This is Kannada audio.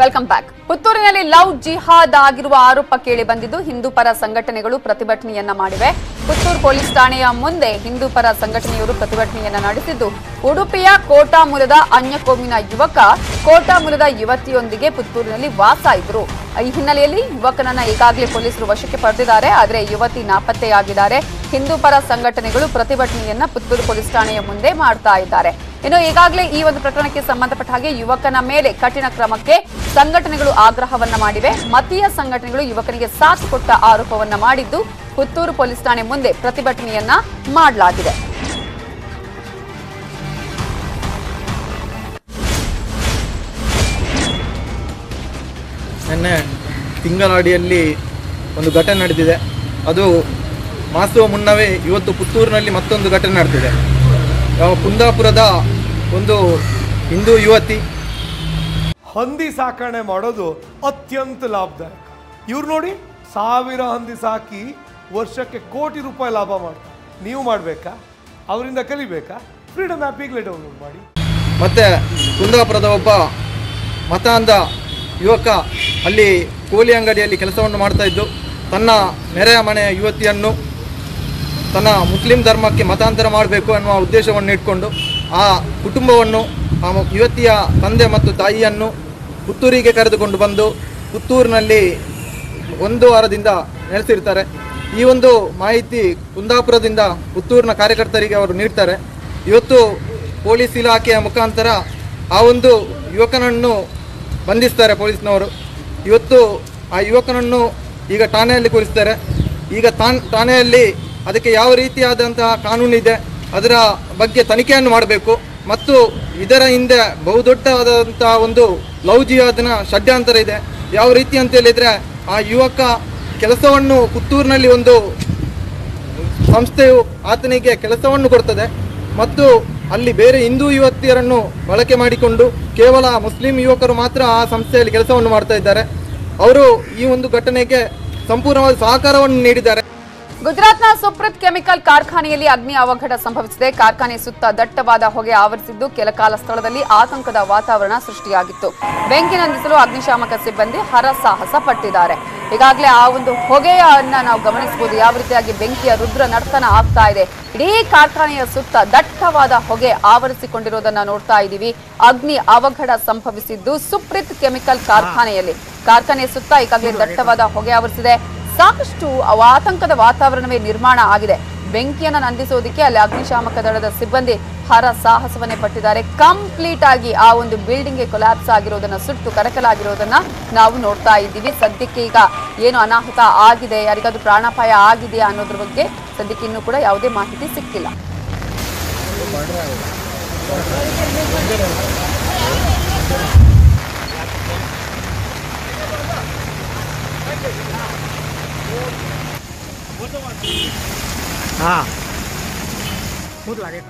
ವೆಲ್ಕಮ್ ಬ್ಯಾಕ್ ಪುತ್ತೂರಿನಲ್ಲಿ ಲವ್ ಜಿಹಾದ್ ಆಗಿರುವ ಆರೋಪ ಕೇಳಿ ಬಂದಿದ್ದು ಹಿಂದೂ ಪರ ಸಂಘಟನೆಗಳು ಪ್ರತಿಭಟನೆಯನ್ನ ಮಾಡಿವೆ. ಪುತ್ತೂರು ಪೊಲೀಸ್ ಠಾಣೆಯ ಮುಂದೆ ಹಿಂದೂ ಪರ ಸಂಘಟನೆಯವರು ಪ್ರತಿಭಟನೆಯನ್ನ ನಡೆಸಿದ್ದು, ಉಡುಪಿಯ ಕೋಟಾ ಮೂಲದ ಅನ್ಯಕೋಮಿನ ಯುವಕ, ಕೋಟಾ ಮೂಲದ ಯುವತಿಯೊಂದಿಗೆ ಪುತ್ತೂರಿನಲ್ಲಿ ವಾಸ ಇದ್ರು. ಈ ಹಿನ್ನೆಲೆಯಲ್ಲಿ ಯುವಕನನ್ನ ಈಗಾಗಲೇ ಪೊಲೀಸರು ವಶಕ್ಕೆ ಪಡೆದಿದ್ದಾರೆ, ಆದರೆ ಯುವತಿ ನಾಪತ್ತೆಯಾಗಿದ್ದಾರೆ. ಹಿಂದೂ ಪರ ಸಂಘಟನೆಗಳು ಪ್ರತಿಭಟನೆಯನ್ನ ಪುತ್ತೂರು ಪೊಲೀಸ್ ಠಾಣೆಯ ಮುಂದೆ ಮಾಡ್ತಾ ಇದ್ದಾರೆ. ಇನ್ನು ಈಗಾಗಲೇ ಈ ಒಂದು ಪ್ರಕರಣಕ್ಕೆ ಸಂಬಂಧಪಟ್ಟ ಹಾಗೆ ಯುವಕನ ಮೇಲೆ ಕಠಿಣ ಕ್ರಮಕ್ಕೆ ಸಂಘಟನೆಗಳು ಆಗ್ರಹವನ್ನ ಮಾಡಿವೆ. ಮತೀಯ ಸಂಘಟನೆಗಳು ಯುವಕನಿಗೆ ಸಾಥ್ ಕೊಟ್ಟ ಆರೋಪವನ್ನ ಮಾಡಿದ್ದು ಪುತ್ತೂರು ಪೊಲೀಸ್ ಠಾಣೆ ಮುಂದೆ ಪ್ರತಿಭಟನೆಯನ್ನ ಮಾಡಲಾಗಿದೆ. ನಿನ್ನೆ ತಿಂಗಳಾಡಿಯಲ್ಲಿ ಒಂದು ಘಟನೆ ನಡೆದಿದೆ. ಅದು ಮಾಸುವ ಮುನ್ನವೇ ಇವತ್ತು ಪುತ್ತೂರಿನಲ್ಲಿ ಮತ್ತೊಂದು ಘಟನೆ ನಡೆದಿದೆ. ಕುಂದಾಪುರದ ಒಂದು ಹಿಂದೂ ಯುವತಿ ಹಂದಿ ಸಾಕಣೆ ಮಾಡೋದು ಅತ್ಯಂತ ಲಾಭದಾಯಕ. ಇವ್ರು ನೋಡಿ ಸಾವಿರ ಹಂದಿ ಸಾಕಿ ವರ್ಷಕ್ಕೆ ಕೋಟಿ ರೂಪಾಯಿ ಲಾಭ ಮಾಡ್ತಾರೆ. ನೀವು ಮಾಡಬೇಕಾ? ಅವರಿಂದ ಕಲಿಬೇಕಾ? ಫ್ರೀಡಮ್ ಆ್ಯಪ್ ಈಗಲೇ ಡೌನ್ಲೋಡ್ ಮಾಡಿ. ಮತ್ತು ಕುಂದಾಪುರದ ಒಬ್ಬ ಮತಾಂಧ ಯುವಕ ಅಲ್ಲಿ ಕೂಲಿ ಅಂಗಡಿಯಲ್ಲಿ ಕೆಲಸವನ್ನು ಮಾಡ್ತಾ ಇದ್ದು, ತನ್ನ ನೆರೆಯ ಮನೆಯ ಯುವತಿಯನ್ನು ತನ್ನ ಮುಸ್ಲಿಂ ಧರ್ಮಕ್ಕೆ ಮತಾಂತರ ಮಾಡಬೇಕು ಅನ್ನುವ ಉದ್ದೇಶವನ್ನು ಇಟ್ಕೊಂಡು, ಆ ಕುಟುಂಬವನ್ನು, ಆ ಯುವತಿಯ ತಂದೆ ಮತ್ತು ತಾಯಿಯನ್ನು ಪುತ್ತೂರಿಗೆ ಕರೆದುಕೊಂಡು ಬಂದು ಪುತ್ತೂರಿನಲ್ಲಿ ಒಂದು ವಾರದಿಂದ ನೆಲೆಸಿರ್ತಾರೆ. ಈ ಒಂದು ಮಾಹಿತಿ ಕುಂದಾಪುರದಿಂದ ಪುತ್ತೂರಿನ ಕಾರ್ಯಕರ್ತರಿಗೆ ಅವರು ನೀಡ್ತಾರೆ. ಇವತ್ತು ಪೊಲೀಸ್ ಇಲಾಖೆಯ ಮುಖಾಂತರ ಆ ಒಂದು ಯುವಕನನ್ನು ಬಂಧಿಸ್ತಾರೆ ಪೊಲೀಸ್ನವರು. ಇವತ್ತು ಆ ಯುವಕನನ್ನು ಈಗ ಠಾಣೆಯಲ್ಲಿ ಕೂರಿಸ್ತಾರೆ. ಈಗ ತಾನ್ ಠಾಣೆಯಲ್ಲಿ ಅದಕ್ಕೆ ಯಾವ ರೀತಿಯಾದಂತಹ ಕಾನೂನಿದೆ, ಅದರ ಬಗ್ಗೆ ತನಿಖೆಯನ್ನು ಮಾಡಬೇಕು. ಮತ್ತು ಇದರ ಹಿಂದೆ ಬಹುದೊಡ್ಡವಾದಂತಹ ಒಂದು ಲವ್ ಜಿಯಾದನ ಷಡ್ಯಂತರ ಇದೆ. ಯಾವ ರೀತಿ ಅಂತ ಹೇಳಿದರೆ ಆ ಯುವಕ ಕೆಲಸವನ್ನು ಪುತ್ತೂರಿನಲ್ಲಿ ಒಂದು ಸಂಸ್ಥೆಯು ಆತನಿಗೆ ಕೆಲಸವನ್ನು ಕೊಡ್ತದೆ. ಮತ್ತು ಅಲ್ಲಿ ಬೇರೆ ಹಿಂದೂ ಯುವತಿಯರನ್ನು ಬಳಕೆ ಮಾಡಿಕೊಂಡು ಕೇವಲ ಮುಸ್ಲಿಂ ಯುವಕರು ಮಾತ್ರ ಆ ಸಂಸ್ಥೆಯಲ್ಲಿ ಕೆಲಸವನ್ನು ಮಾಡ್ತಾ ಇದ್ದಾರೆ. ಅವರು ಈ ಒಂದು ಘಟನೆಗೆ ಸಂಪೂರ್ಣವಾದ ಸಹಕಾರವನ್ನು ನೀಡಿದ್ದಾರೆ. ಗುಜರಾತ್ನ ಸುಪ್ರತ್ ಕೆಮಿಕಲ್ ಕಾರ್ಖಾನೆಯಲ್ಲಿ ಅಗ್ನಿ ಅವಘಡ ಸಂಭವಿಸಿದೆ. ಕಾರ್ಖಾನೆ ಸುತ್ತ ದಟ್ಟವಾದ ಹೊಗೆ ಆವರಿಸಿದ್ದು ಕೆಲಕಾಲ ಸ್ಥಳದಲ್ಲಿ ಆತಂಕದ ವಾತಾವರಣ ಸೃಷ್ಟಿಯಾಗಿತ್ತು. ಬೆಂಕಿ ನಂದಿಸಲು ಅಗ್ನಿಶಾಮಕ ಸಿಬ್ಬಂದಿ ಹರಸಾಹಸ ಪಟ್ಟಿದ್ದಾರೆ. ಈಗಾಗಲೇ ಆ ಒಂದು ಹೊಗೆಯನ್ನ ನಾವು ಗಮನಿಸಬಹುದು. ಯಾವ ರೀತಿಯಾಗಿ ಬೆಂಕಿಯ ರುದ್ರ ನರ್ತನ ಆಗ್ತಾ ಇದೆ. ಇಡೀ ಕಾರ್ಖಾನೆಯ ಸುತ್ತ ದಟ್ಟವಾದ ಹೊಗೆ ಆವರಿಸಿಕೊಂಡಿರೋದನ್ನ ನೋಡ್ತಾ ಇದ್ದೀವಿ. ಅಗ್ನಿ ಅವಘಡ ಸಂಭವಿಸಿದ್ದು ಸುಪ್ರೀತ್ ಕೆಮಿಕಲ್ ಕಾರ್ಖಾನೆಯಲ್ಲಿ. ಕಾರ್ಖಾನೆಯ ಸುತ್ತ ಈಗಾಗಲೇ ದಟ್ಟವಾದ ಹೊಗೆ ಆವರಿಸಿದೆ. ಸಾಕಷ್ಟು ಆತಂಕದ ವಾತಾವರಣವೇ ನಿರ್ಮಾಣ ಆಗಿದೆ. ಬೆಂಕಿಯನ್ನ ನಂದಿಸೋದಿಕ್ಕೆ ಅಲ್ಲಿ ಅಗ್ನಿಶಾಮಕ ದಳದ ಸಿಬ್ಬಂದಿ ಹರ ಸಾಹಸವನ್ನೇ ಪಟ್ಟಿದ್ದಾರೆ. ಕಂಪ್ಲೀಟ್ ಆಗಿ ಆ ಒಂದು ಬಿಲ್ಡಿಂಗ್ಗೆ ಕೊಲ್ಯಾಪ್ಸ್ ಆಗಿರೋದನ್ನ ಸುಟ್ಟು ಕರಕಲಾಗಿರೋದನ್ನ ನಾವು ನೋಡ್ತಾ ಇದ್ದೀವಿ. ಸದ್ಯಕ್ಕೆ ಈಗ ಏನು ಅನಾಹುತ ಆಗಿದೆ, ಯಾರಿಗಾದ್ರೂ ಪ್ರಾಣಾಪಾಯ ಆಗಿದೆಯಾ ಅನ್ನೋದ್ರ ಬಗ್ಗೆ ಸದ್ಯಕ್ಕೆ ಇನ್ನೂ ಕೂಡ ಯಾವುದೇ ಮಾಹಿತಿ ಸಿಕ್ಕಿಲ್ಲ. હા. શું લાગે.